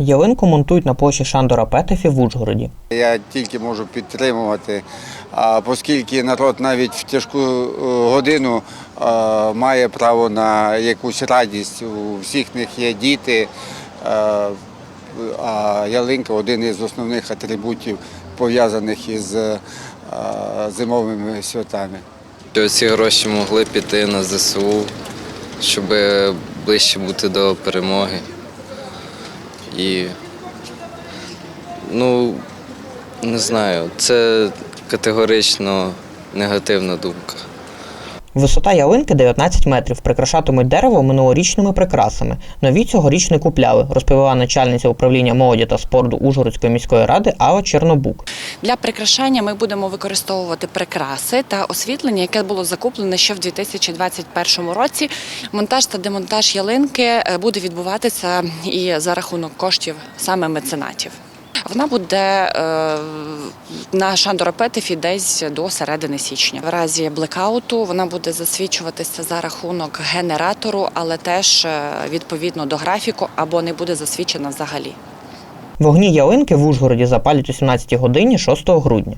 Ялинку монтують на площі Шандора Петефі в Ужгороді. Я тільки можу підтримувати, а, оскільки народ навіть в тяжку е, годину е, має право на якусь радість. У всіх них є діти, е, а ялинка один із основних атрибутів, пов'язаних із зимовими святами. Ці гроші могли піти на ЗСУ, щоб ближче бути до перемоги. І ну, не знаю, це категорично негативна думка. Висота ялинки 19 метрів. Прикрашатимуть дерево минулорічними прикрасами. Нові цьогоріч не купляли, розповіла начальниця управління молоді та спорту Ужгородської міської ради Алла Чернобук. Для прикрашання ми будемо використовувати прикраси та освітлення, яке було закуплене ще в 2021 році. Монтаж та демонтаж ялинки е, буде відбуватися і за рахунок коштів саме меценатів. Вона буде е, на Шандоропетифі десь до середини січня. В разі блекауту вона буде засвічуватися за рахунок генератору, але теж е, відповідно до графіку або не буде засвічена взагалі. Вогні ялинки в Ужгороді запалять о 17 годині 6 грудня.